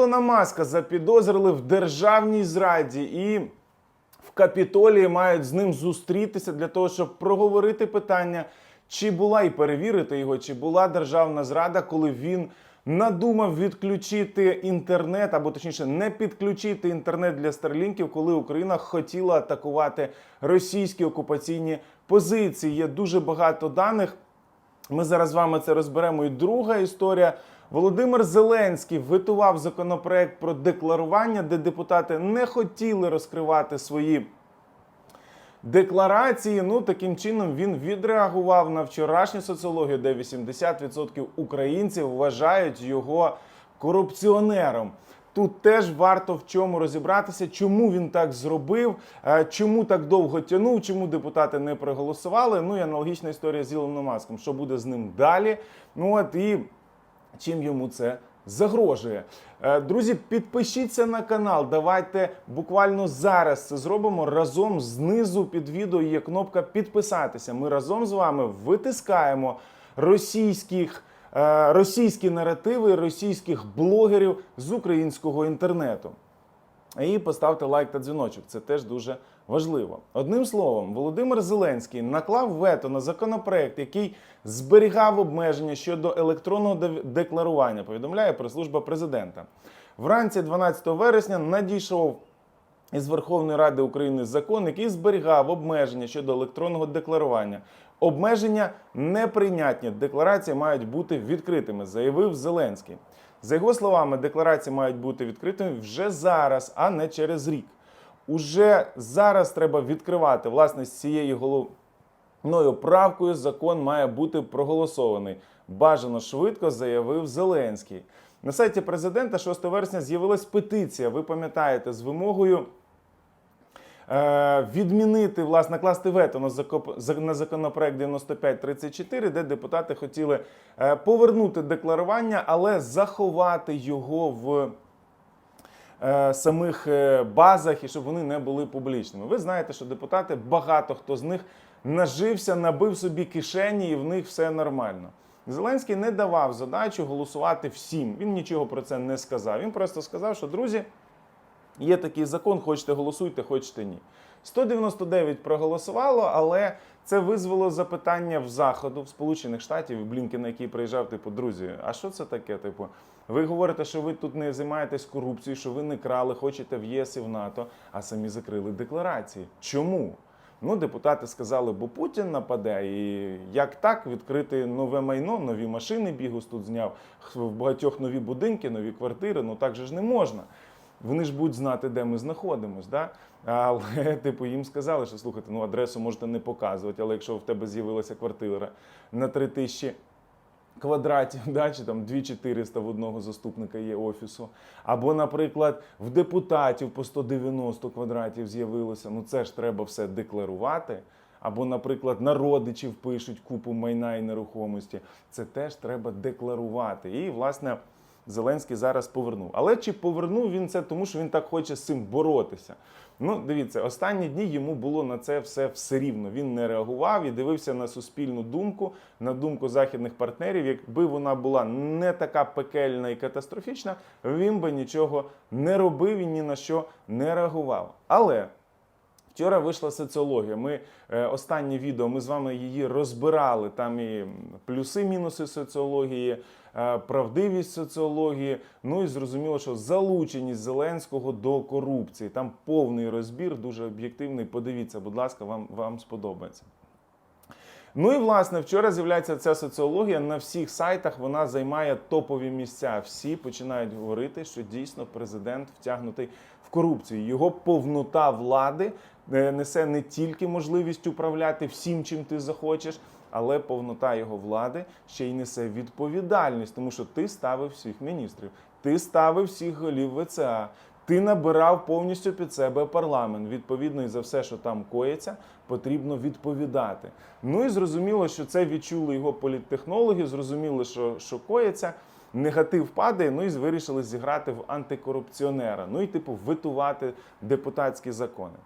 Ілона Маска запідозрили в державній зраді і в Капітолії мають з ним зустрітися для того, щоб проговорити питання, чи була і перевірити його, чи була державна зрада, коли він надумав відключити інтернет, або точніше, не підключити інтернет для старлінків, коли Україна хотіла атакувати російські окупаційні позиції. Є дуже багато даних. Ми зараз з вами це розберемо. І друга історія. Володимир Зеленський витував законопроект про декларування, де депутати не хотіли розкривати свої декларації. Ну таким чином він відреагував на вчорашню соціологію, де 80% українців вважають його корупціонером. Тут теж варто в чому розібратися, чому він так зробив, е, чому так довго тянув, чому депутати не проголосували. Ну і аналогічна історія з Ілоном Маском. Що буде з ним далі? Ну от і чим йому це загрожує. Е, Друзі, підпишіться на канал. Давайте буквально зараз це зробимо. Разом знизу під відео є кнопка підписатися. Ми разом з вами витискаємо російських. е, Російські наративи російських блогерів з українського інтернету. І поставте лайк та дзвіночок. Це теж дуже важливо. Одним словом, Володимир Зеленський наклав вето на законопроект, який зберігав обмеження щодо електронного декларування. Повідомляє прес-служба президента. Вранці 12 вересня надійшов із Верховної Ради України закон, який зберігав обмеження щодо електронного декларування. Обмеження неприйнятні. Декларації мають бути відкритими, заявив Зеленський. За його словами, декларації мають бути відкритими вже зараз, а не через рік. Уже зараз треба відкривати власне з цієї головною правкою. Закон має бути проголосований. Бажано швидко заявив Зеленський. На сайті президента 6 вересня з'явилась петиція. Ви пам'ятаєте з вимогою відмінити, власне, накласти вето на, законопроект 9534, де депутати хотіли е, повернути декларування, але заховати його в е, самих е, базах і щоб вони не були публічними. Ви знаєте, що депутати, багато хто з них нажився, набив собі кишені, і в них все нормально. Зеленський не давав задачу голосувати всім. Він нічого про це не сказав. Він просто сказав, що друзі, Є такий закон, хочете голосуйте, хочете ні. 199 проголосувало, але це визвало запитання в заходу в Сполучених Штатів, Блінкена, який приїжджав, типу, друзі, а що це таке? Типу, ви говорите, що ви тут не займаєтесь корупцією, що ви не крали, хочете в ЄС і в НАТО, а самі закрили декларації. Чому? Ну, депутати сказали, бо Путін нападе, і як так відкрити нове майно, нові машини бігус тут зняв, в багатьох нові будинки, нові квартири. Ну так же ж не можна. Вони ж будуть знати, де ми знаходимось. Да? Але типу їм сказали, що слухайте, ну адресу можете не показувати, але якщо в тебе з'явилася квартира на 3 тисячі квадратів, да, чи там 2400 в одного заступника є офісу. Або, наприклад, в депутатів по 190 квадратів з'явилося. Ну це ж треба все декларувати. Або, наприклад, на родичів пишуть купу майна і нерухомості. Це теж треба декларувати. І, власне, Зеленський зараз повернув. Але чи повернув він це, тому що він так хоче з цим боротися? Ну, дивіться, останні дні йому було на це все все рівно. Він не реагував і дивився на суспільну думку, на думку західних партнерів. Якби вона була не така пекельна і катастрофічна, він би нічого не робив і ні на що не реагував. Але Вчора вийшла соціологія. Ми е, останнє відео ми з вами її розбирали. Там і плюси, мінуси соціології, е, правдивість соціології. Ну і зрозуміло, що залученість Зеленського до корупції. Там повний розбір, дуже об'єктивний. Подивіться, будь ласка, вам, вам сподобається. Ну і власне вчора з'являється ця соціологія на всіх сайтах. Вона займає топові місця. Всі починають говорити, що дійсно президент втягнутий в корупцію. Його повнота влади несе не тільки можливість управляти всім, чим ти захочеш, але повнота його влади ще й несе відповідальність, тому що ти ставив всіх міністрів, ти ставив всіх голів ВЦА. Ти набирав повністю під себе парламент. Відповідно, і за все, що там коїться, потрібно відповідати. Ну і зрозуміло, що це відчули його політтехнологи, зрозуміли, що, що коїться. Негатив падає, ну і вирішили зіграти в антикорупціонера. Ну і типу витувати депутатські закони.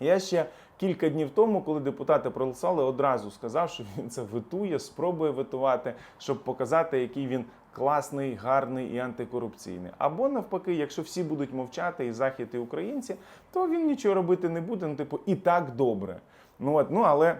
Я ще кілька днів тому, коли депутати проголосували, одразу сказав, що він це витує, спробує витувати, щоб показати, який він класний, гарний і антикорупційний. Або навпаки, якщо всі будуть мовчати, і захід, і українці, то він нічого робити не буде. Ну, типу, і так добре. Ну от, ну але.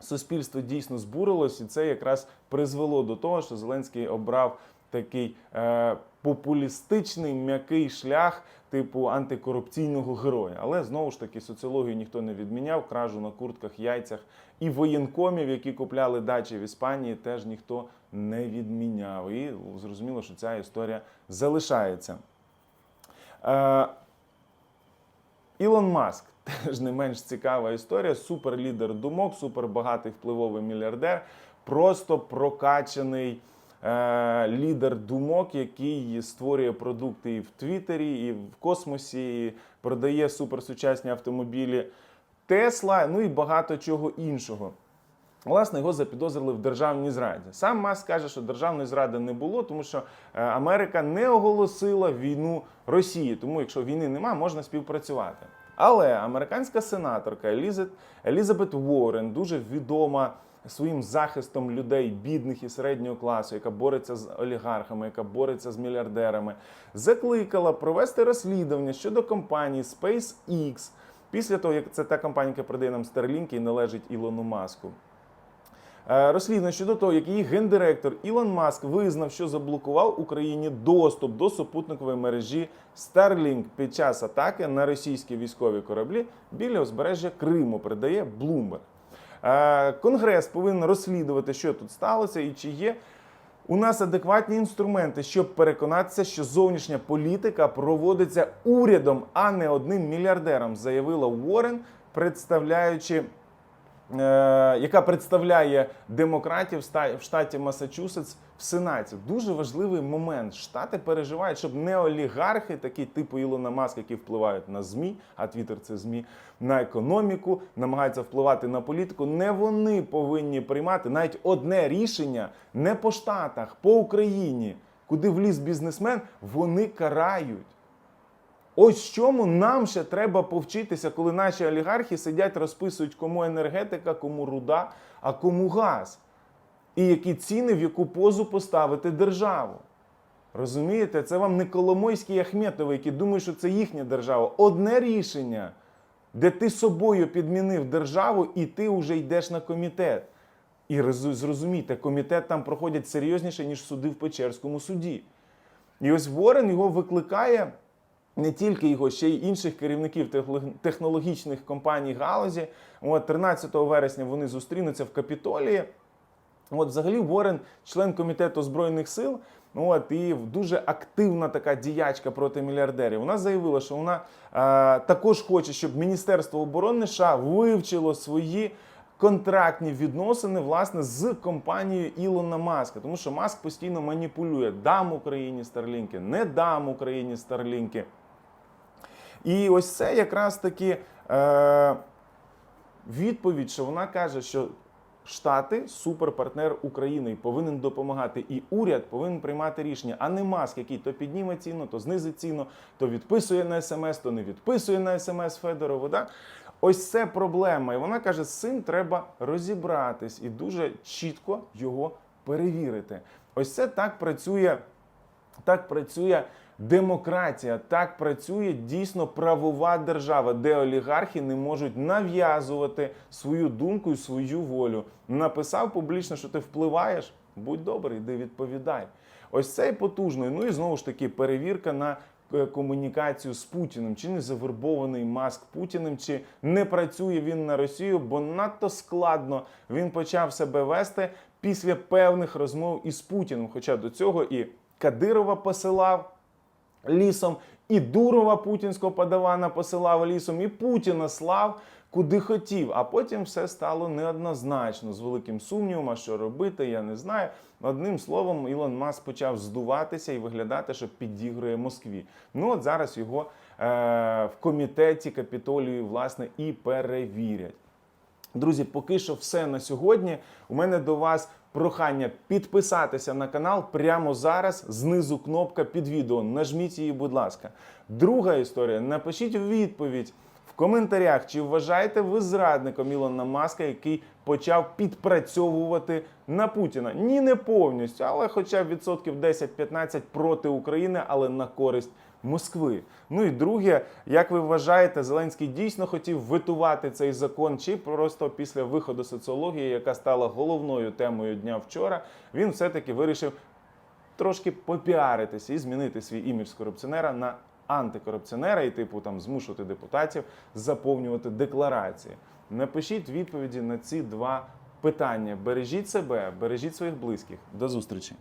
Суспільство дійсно збурилось, і це якраз призвело до того, що Зеленський обрав такий е, популістичний м'який шлях типу антикорупційного героя. Але знову ж таки соціологію ніхто не відміняв. Кражу на куртках, яйцях і воєнкомів, які купляли дачі в Іспанії, теж ніхто не відміняв. І зрозуміло, що ця історія залишається. Е, Ілон Маск теж не менш цікава історія. Суперлідер думок, супербагатий впливовий мільярдер, просто прокачаний е, лідер думок, який створює продукти і в Твіттері, і в космосі, і продає суперсучасні автомобілі Тесла, ну і багато чого іншого. Власне, його запідозрили в державній зраді. Сам Маск каже, що державної зради не було, тому що е, Америка не оголосила війну Росії. Тому, якщо війни нема, можна співпрацювати. Але американська сенаторка Елізабет Уоррен, дуже відома своїм захистом людей, бідних і середнього класу, яка бореться з олігархами, яка бореться з мільярдерами, закликала провести розслідування щодо компанії SpaceX після того, як це та компанія, яка продає нам Starlink і належить Ілону Маску. Е, Розслідування щодо того, як її гендиректор Ілон Маск визнав, що заблокував Україні доступ до супутникової мережі Starlink під час атаки на російські військові кораблі біля узбережжя Криму, передає Bloomberg. Е, Конгрес повинен розслідувати, що тут сталося і чи є у нас адекватні інструменти, щоб переконатися, що зовнішня політика проводиться урядом, а не одним мільярдером, заявила Уоррен, представляючи яка представляє демократів в штаті Масачусетс в Сенаті. Дуже важливий момент. Штати переживають, щоб не олігархи, такі типу Ілона Маска, які впливають на ЗМІ, а Твіттер це ЗМІ, на економіку, намагаються впливати на політику. Не вони повинні приймати навіть одне рішення не по штатах, по Україні, куди вліз бізнесмен, вони карають. Ось чому нам ще треба повчитися, коли наші олігархи сидять, розписують, кому енергетика, кому руда, а кому газ. І які ціни, в яку позу поставити державу. Розумієте, це вам не Коломойський і Ахметовий, які думають, що це їхня держава. Одне рішення, де ти собою підмінив державу, і ти вже йдеш на комітет. І роз- зрозумійте, комітет там проходять серйозніше, ніж суди в Печерському суді. І ось Ворен його викликає не тільки його, ще й інших керівників технологічних компаній галузі. От 13 вересня вони зустрінуться в Капітолії. От, взагалі, Ворен, член комітету збройних сил, от і дуже активна така діячка проти мільярдерів. Вона заявила, що вона е, також хоче, щоб Міністерство оборони США вивчило свої. Контрактні відносини власне з компанією Ілона Маска, тому що Маск постійно маніпулює: дам Україні Старлінки, не дам Україні Старлінки. І ось це якраз таки е, відповідь, що вона каже, що Штати суперпартнер України і повинен допомагати. І уряд повинен приймати рішення, а не маск, який то підніме ціну, то знизить ціну, то відписує на смс, то не відписує на смс Федорову. Да? Ось це проблема. І вона каже, з цим треба розібратись і дуже чітко його перевірити. Ось це так працює. Так працює демократія, так працює дійсно правова держава, де олігархи не можуть нав'язувати свою думку і свою волю. Написав публічно, що ти впливаєш. Будь добрий, йди відповідай. Ось це і потужно. Ну і знову ж таки перевірка на е, комунікацію з Путіним. Чи не завербований маск Путіним, чи не працює він на Росію, бо надто складно він почав себе вести після певних розмов із Путіним. Хоча до цього і Кадирова посилав лісом, і Дурова путінського подавана посилав лісом, і Путіна слав куди хотів. А потім все стало неоднозначно з великим сумнівом, а що робити, я не знаю. Одним словом, Ілон Маск почав здуватися і виглядати, що підігрує Москві. Ну от зараз його е- в комітеті капітолію власне і перевірять. Друзі, поки що все на сьогодні. У мене до вас прохання підписатися на канал прямо зараз. Знизу кнопка під відео. Нажміть її, будь ласка. Друга історія. Напишіть відповідь в коментарях, чи вважаєте ви зрадником Ілона Маска, який почав підпрацьовувати на Путіна? Ні, не повністю, але хоча б відсотків 10-15 проти України, але на користь Москви. Ну і друге, як ви вважаєте, Зеленський дійсно хотів витувати цей закон, чи просто після виходу соціології, яка стала головною темою дня вчора, він все-таки вирішив трошки попіаритися і змінити свій імідж корупціонера на антикорупціонера і, типу, там змушувати депутатів заповнювати декларації. Напишіть відповіді на ці два питання. Бережіть себе, бережіть своїх близьких. До зустрічі.